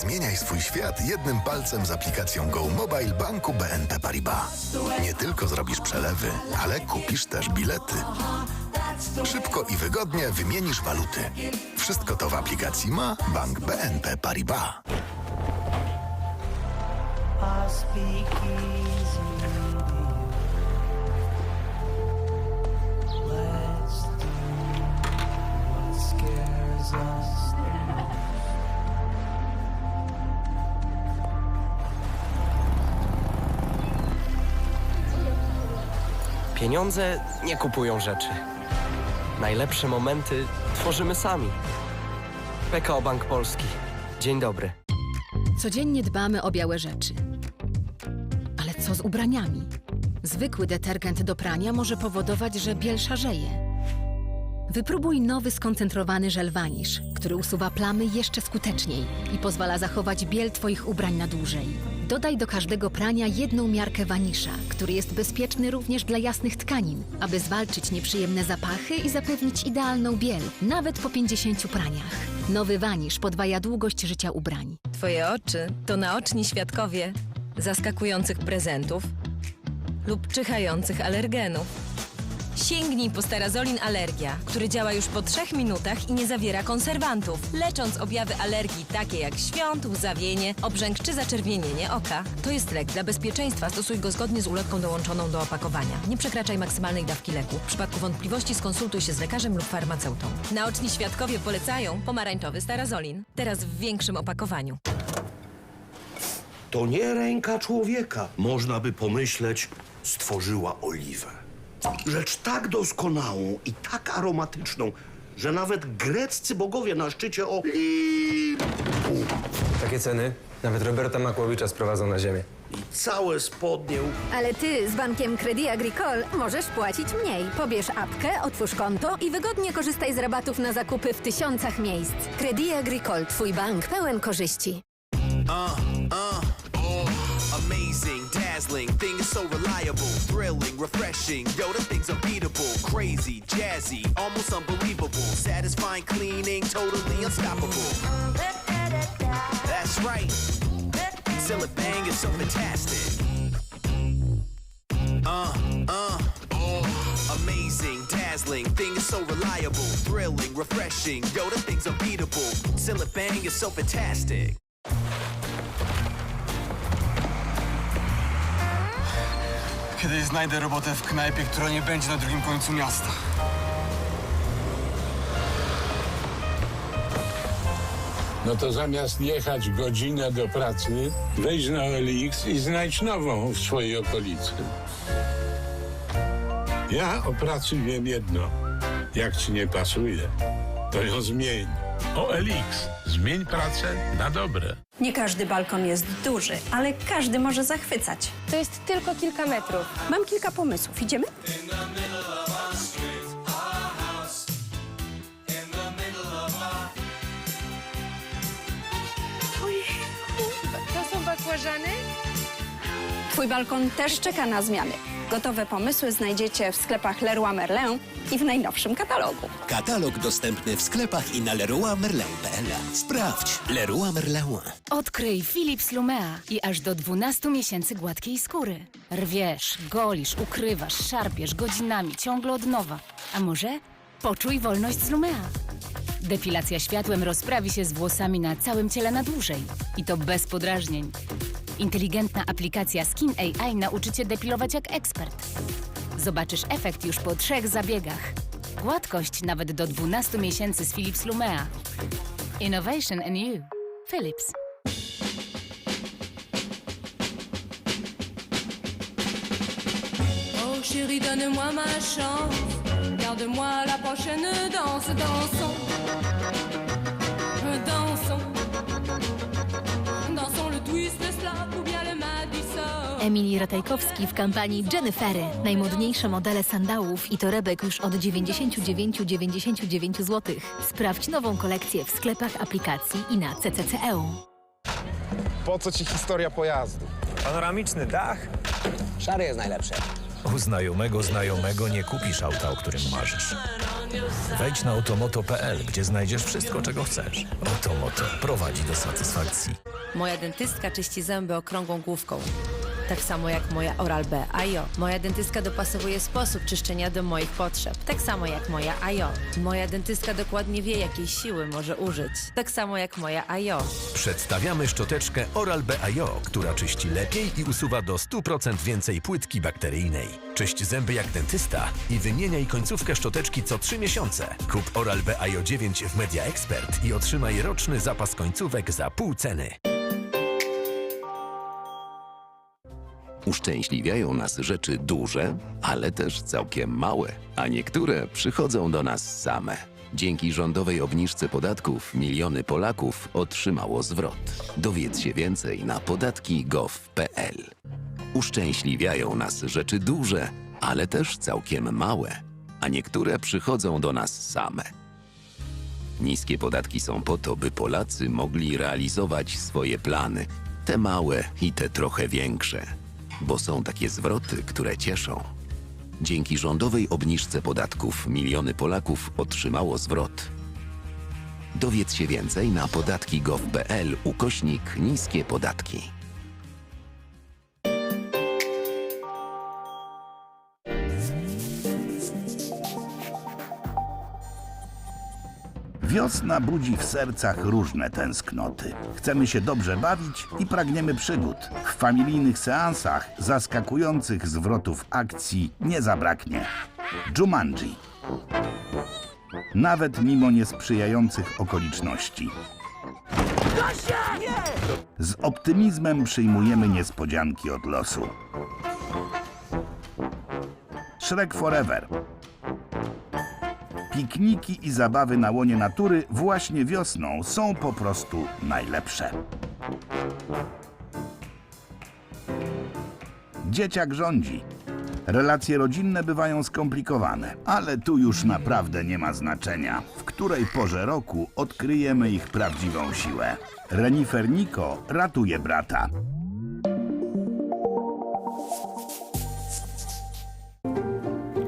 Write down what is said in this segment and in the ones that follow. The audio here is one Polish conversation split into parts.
Zmieniaj swój świat jednym palcem z aplikacją Go Mobile Banku BNP Paribas. Nie tylko zrobisz przelewy, ale kupisz też bilety. Szybko i wygodnie wymienisz waluty. Wszystko to w aplikacji ma Bank BNP Paribas. Pieniądze nie kupują rzeczy. Najlepsze momenty tworzymy sami. PKO Bank Polski. Dzień dobry. Codziennie dbamy o białe rzeczy. Ale co z ubraniami? Zwykły detergent do prania może powodować, że biel szarzeje. Wypróbuj nowy skoncentrowany żel Vanish, który usuwa plamy jeszcze skuteczniej i pozwala zachować biel Twoich ubrań na dłużej. Dodaj do każdego prania jedną miarkę Vanisha, który jest bezpieczny również dla jasnych tkanin, aby zwalczyć nieprzyjemne zapachy i zapewnić idealną biel, nawet po 50 praniach. Nowy Vanish podwaja długość życia ubrań. Twoje oczy to naoczni świadkowie zaskakujących prezentów lub czyhających alergenów. Sięgnij po Starazolin Alergia, który działa już po trzech minutach i nie zawiera konserwantów, lecząc objawy alergii takie jak świąt, łzawienie, obrzęk czy zaczerwienienie oka. To jest lek. Dla bezpieczeństwa stosuj go zgodnie z ulotką dołączoną do opakowania. Nie przekraczaj maksymalnej dawki leku. W przypadku wątpliwości skonsultuj się z lekarzem lub farmaceutą. Naoczni świadkowie polecają pomarańczowy Starazolin. Teraz w większym opakowaniu. To nie ręka człowieka. Można by pomyśleć, stworzyła oliwę. Rzecz tak doskonałą i tak aromatyczną, że nawet greccy bogowie na szczycie Olimpu Takie ceny nawet Roberta Makłowicza sprowadzą na ziemię. i całe spodnie Ale ty z bankiem Credit Agricole możesz płacić mniej. Pobierz apkę, otwórz konto i wygodnie korzystaj z rabatów na zakupy w tysiącach miejsc. Credit Agricole, twój bank pełen korzyści. Amazing, is so reliable, thrilling, refreshing. Yo, the thing's unbeatable, crazy, jazzy, almost unbelievable, satisfying, cleaning, totally unstoppable. That's right. Still a bang is so fantastic. Uh, uh, oh, amazing, dazzling, thing is so reliable, thrilling, refreshing. Yo, the thing's unbeatable. Still a bang is so fantastic. Kiedyś znajdę robotę w knajpie, która nie będzie na drugim końcu miasta. No to zamiast jechać godzinę do pracy, wejdź na OLX i znajdź nową w swojej okolicy. Ja o pracy wiem jedno. Jak ci nie pasuje, to ją zmień. OLX. Zmień pracę na dobre. Nie każdy balkon jest duży, ale każdy może zachwycać. To jest tylko kilka metrów. Mam kilka pomysłów. Idziemy? To są bakłażany? Twój balkon też czeka na zmiany. Gotowe pomysły znajdziecie w sklepach Leroy Merlin i w najnowszym katalogu. Katalog dostępny w sklepach i na leroymerlin.pl. Sprawdź Leroy Merlin. Odkryj Philips Lumea i aż do 12 miesięcy gładkiej skóry. Rwiesz, golisz, ukrywasz, szarpiesz godzinami, ciągle od nowa. A może poczuj wolność z Lumea. Depilacja światłem rozprawi się z włosami na całym ciele na dłużej. I to bez podrażnień. Inteligentna aplikacja Skin AI nauczy Cię depilować jak ekspert. Zobaczysz efekt już po trzech zabiegach. Gładkość nawet do 12 miesięcy z Philips Lumea. Innovation in you. Philips. Oh chérie, donne-moi ma chance. Garde-moi la prochaine danse. Dansons. Dansons Emilii Ratajkowski w kampanii Jennifery. Najmodniejsze modele sandałów i torebek już od 99,99 zł. Sprawdź nową kolekcję w sklepach aplikacji i na ccc.eu. Po co ci historia pojazdu? Panoramiczny dach? Szary jest najlepszy. U znajomego znajomego nie kupisz auta, o którym marzysz. Wejdź na otomoto.pl, gdzie znajdziesz wszystko, czego chcesz. Otomoto prowadzi do satysfakcji. Moja dentystka czyści zęby okrągłą główką. Tak samo jak moja Oral-B AIO. Moja dentystka dopasowuje sposób czyszczenia do moich potrzeb. Tak samo jak moja AIO. Moja dentystka dokładnie wie, jakiej siły może użyć. Tak samo jak moja AIO. Przedstawiamy szczoteczkę Oral-B IO, która czyści lepiej i usuwa do 100% więcej płytki bakteryjnej. Czyść zęby jak dentysta i wymieniaj końcówkę szczoteczki co 3 miesiące. Kup Oral-B IO 9 w Media Expert i otrzymaj roczny zapas końcówek za pół ceny. Uszczęśliwiają nas rzeczy duże, ale też całkiem małe, a niektóre przychodzą do nas same. Dzięki rządowej obniżce podatków miliony Polaków otrzymało zwrot. Dowiedz się więcej na podatki.gov.pl. Uszczęśliwiają nas rzeczy duże, ale też całkiem małe, a niektóre przychodzą do nas same. Niskie podatki są po to, by Polacy mogli realizować swoje plany, te małe i te trochę większe, bo są takie zwroty, które cieszą. Dzięki rządowej obniżce podatków miliony Polaków otrzymało zwrot. Dowiedz się więcej na podatki.gov.pl ukośnik niskie podatki. Wiosna budzi w sercach różne tęsknoty. Chcemy się dobrze bawić i pragniemy przygód. W familijnych seansach zaskakujących zwrotów akcji nie zabraknie. Jumanji. Nawet mimo niesprzyjających okoliczności. Z optymizmem przyjmujemy niespodzianki od losu. Shrek Forever. Pikniki i zabawy na łonie natury właśnie wiosną są po prostu najlepsze. Dzieciak rządzi. Relacje rodzinne bywają skomplikowane, ale tu już naprawdę nie ma znaczenia, w której porze roku odkryjemy ich prawdziwą siłę. Renifer Niko ratuje brata.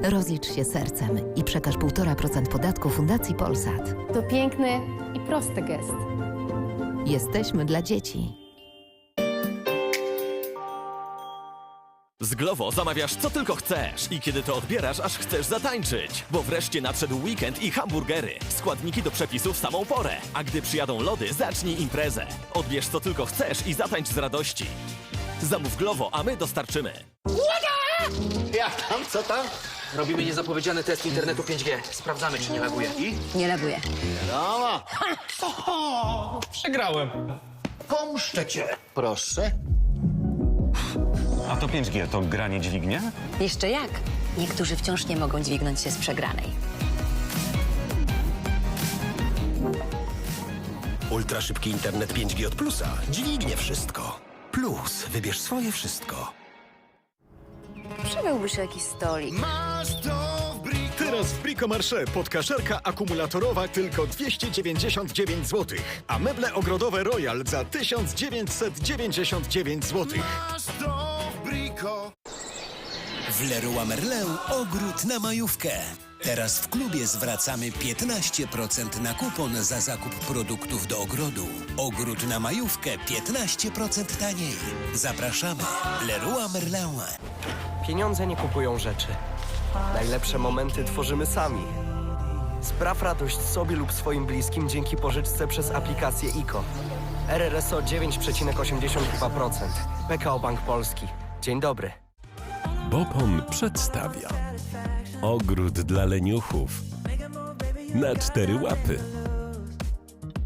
Rozlicz się sercem i przekaż 1,5% podatku Fundacji Polsat. To piękny i prosty gest. Jesteśmy dla dzieci. Z Glovo zamawiasz co tylko chcesz i kiedy to odbierasz, aż chcesz zatańczyć. Bo wreszcie nadszedł weekend i hamburgery. Składniki do przepisu w samą porę. A gdy przyjadą lody, zacznij imprezę. Odbierz co tylko chcesz i zatańcz z radości. Zamów Glovo, a my dostarczymy. Jak tam? Co tam? Robimy niezapowiedziany test internetu 5G. Sprawdzamy, czy nie laguje. I? Nie laguje. Wiadomo. Przegrałem. Pomszczę cię. Proszę. A to 5G to granie dźwignia? Jeszcze jak? Niektórzy wciąż nie mogą dźwignąć się z przegranej. Ultra szybki internet 5G od Plusa dźwignie wszystko. Plus, wybierz swoje wszystko. Przybyłbyś jakiś stolik. Teraz w Bricomarché podkaszerka akumulatorowa tylko 299 zł, a meble ogrodowe Royal za 1999 zł. W Leroy Merlin ogród na majówkę. Teraz w klubie zwracamy 15% na kupon za zakup produktów do ogrodu. Ogród na majówkę 15% taniej. Zapraszamy. Leroy Merlin. Pieniądze nie kupują rzeczy. Najlepsze momenty tworzymy sami. Spraw radość sobie lub swoim bliskim dzięki pożyczce przez aplikację ICO. RRSO 9,82%. PKO Bank Polski. Dzień dobry. Bopon przedstawia Ogród dla leniuchów na cztery łapy.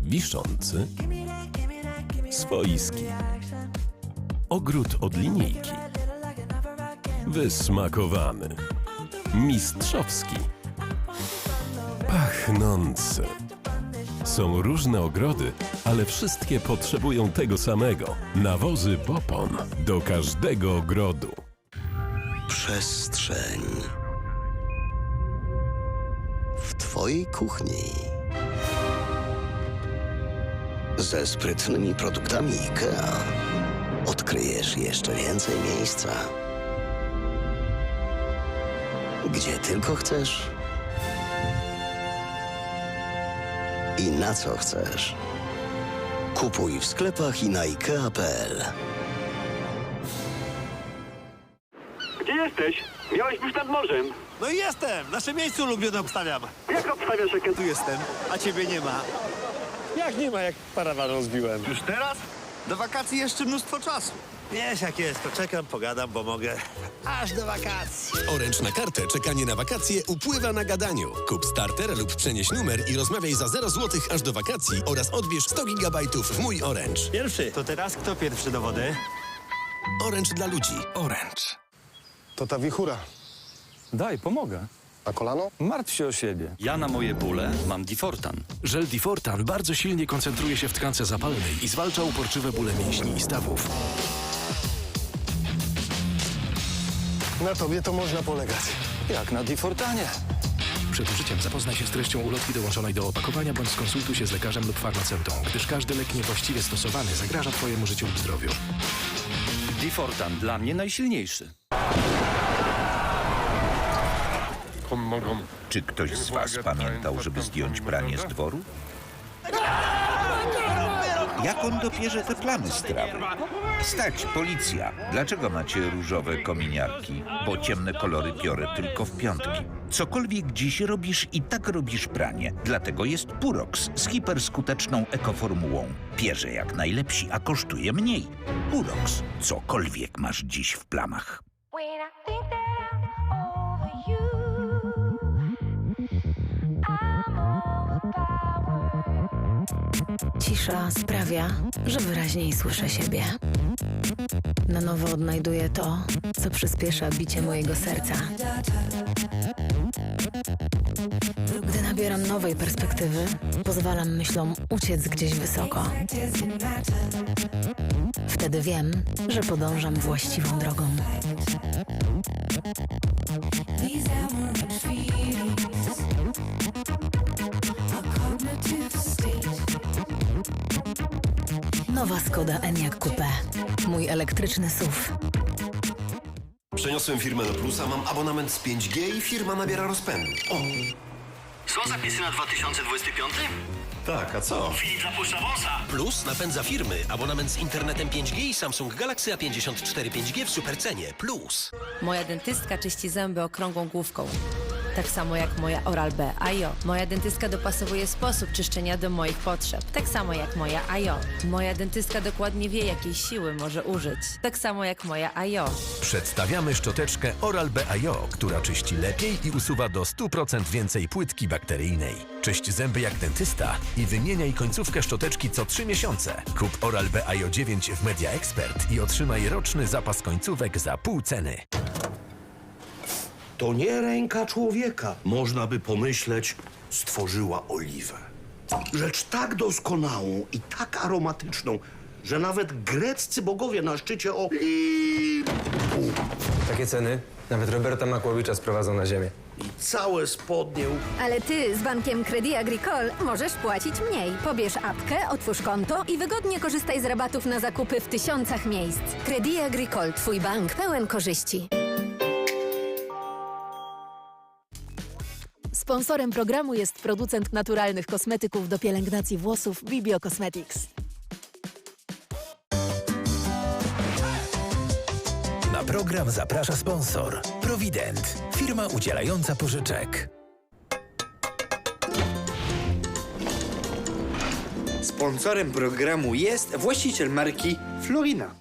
Wiszący, swoiski. Ogród od linijki. Wysmakowany, mistrzowski. Pachnący. Są różne ogrody, ale wszystkie potrzebują tego samego. Nawozy Bopon do każdego ogrodu. Przestrzeń. W Twojej kuchni. Ze sprytnymi produktami IKEA odkryjesz jeszcze więcej miejsca. Gdzie tylko chcesz i na co chcesz. Kupuj w sklepach i na IKEA.pl. Gdzie jesteś? Miałeś być nad morzem. No i jestem! Nasze miejsce ulubione obstawiam. Jak obstawiasz, jak ja Tu jestem, a ciebie nie ma. Jak nie ma, jak parawan rozbiłem? Już teraz? Do wakacji jeszcze mnóstwo czasu. Wiesz jak jest, poczekam, pogadam, bo mogę. Aż do wakacji. Orange na kartę czekanie na wakacje upływa na gadaniu. Kup starter lub przenieś numer i rozmawiaj za 0 zł aż do wakacji oraz odbierz 100 GB w mój Orange. Pierwszy. To teraz kto pierwszy do wody? Orange dla ludzi. Orange. To ta wichura. Daj, pomogę. A kolano? Martw się o siebie. Ja na moje bóle mam Difortan. Żel Difortan bardzo silnie koncentruje się w tkance zapalnej i zwalcza uporczywe bóle mięśni i stawów. Na tobie to można polegać. Jak na Difortanie. Przed użyciem zapoznaj się z treścią ulotki dołączonej do opakowania bądź skonsultuj się z lekarzem lub farmaceutą, gdyż każdy lek niewłaściwie stosowany zagraża Twojemu życiu lub zdrowiu. Difortan dla mnie najsilniejszy. Czy ktoś z Was pamiętał, żeby zdjąć pranie z dworu? Jak on dopierze te plamy z trawy? Stać, policja! Dlaczego macie różowe kominiarki? Bo ciemne kolory biorę tylko w piątki. Cokolwiek dziś robisz, i tak robisz pranie. Dlatego jest Purox z hiperskuteczną ekoformułą. Pierze jak najlepsi, a kosztuje mniej. Purox. Cokolwiek masz dziś w plamach. Cisza sprawia, że wyraźniej słyszę siebie. Na nowo odnajduję to, co przyspiesza bicie mojego serca. Gdy nabieram nowej perspektywy, pozwalam myślom uciec gdzieś wysoko. Wtedy wiem, że podążam właściwą drogą. Nowa Skoda Enyaq Coupe. Mój elektryczny SUV. Przeniosłem firmę do plusa, mam abonament z 5G i firma nabiera rozpędu. O! Są zapisy na 2025? Tak, a co? Filip zapuszcza wąsa. Plus napędza firmy. Abonament z internetem 5G i Samsung Galaxy A54 5G w supercenie. Plus. Moja dentystka czyści zęby okrągłą główką. Tak samo jak moja Oral-B AIO. Moja dentystka dopasowuje sposób czyszczenia do moich potrzeb. Tak samo jak moja AIO. Moja dentystka dokładnie wie, jakiej siły może użyć. Tak samo jak moja AIO. Przedstawiamy szczoteczkę Oral-B IO, która czyści lepiej i usuwa do 100% więcej płytki bakteryjnej. Czyść zęby jak dentysta i wymieniaj końcówkę szczoteczki co 3 miesiące. Kup Oral-B IO 9 w Media Expert i otrzymaj roczny zapas końcówek za pół ceny. To nie ręka człowieka. Można by pomyśleć, stworzyła oliwę. Rzecz tak doskonałą i tak aromatyczną, że nawet greccy bogowie na szczycie Olimpu Takie ceny nawet Roberta Makłowicza sprowadzą na ziemię. i całe spodnie Ale ty z bankiem Credit Agricole możesz płacić mniej. Pobierz apkę, otwórz konto i wygodnie korzystaj z rabatów na zakupy w tysiącach miejsc. Credit Agricole, twój bank pełen korzyści. Sponsorem programu jest producent naturalnych kosmetyków do pielęgnacji włosów Vibio Cosmetics. Na program zaprasza sponsor Provident, firma udzielająca pożyczek. Sponsorem programu jest właściciel marki Florina.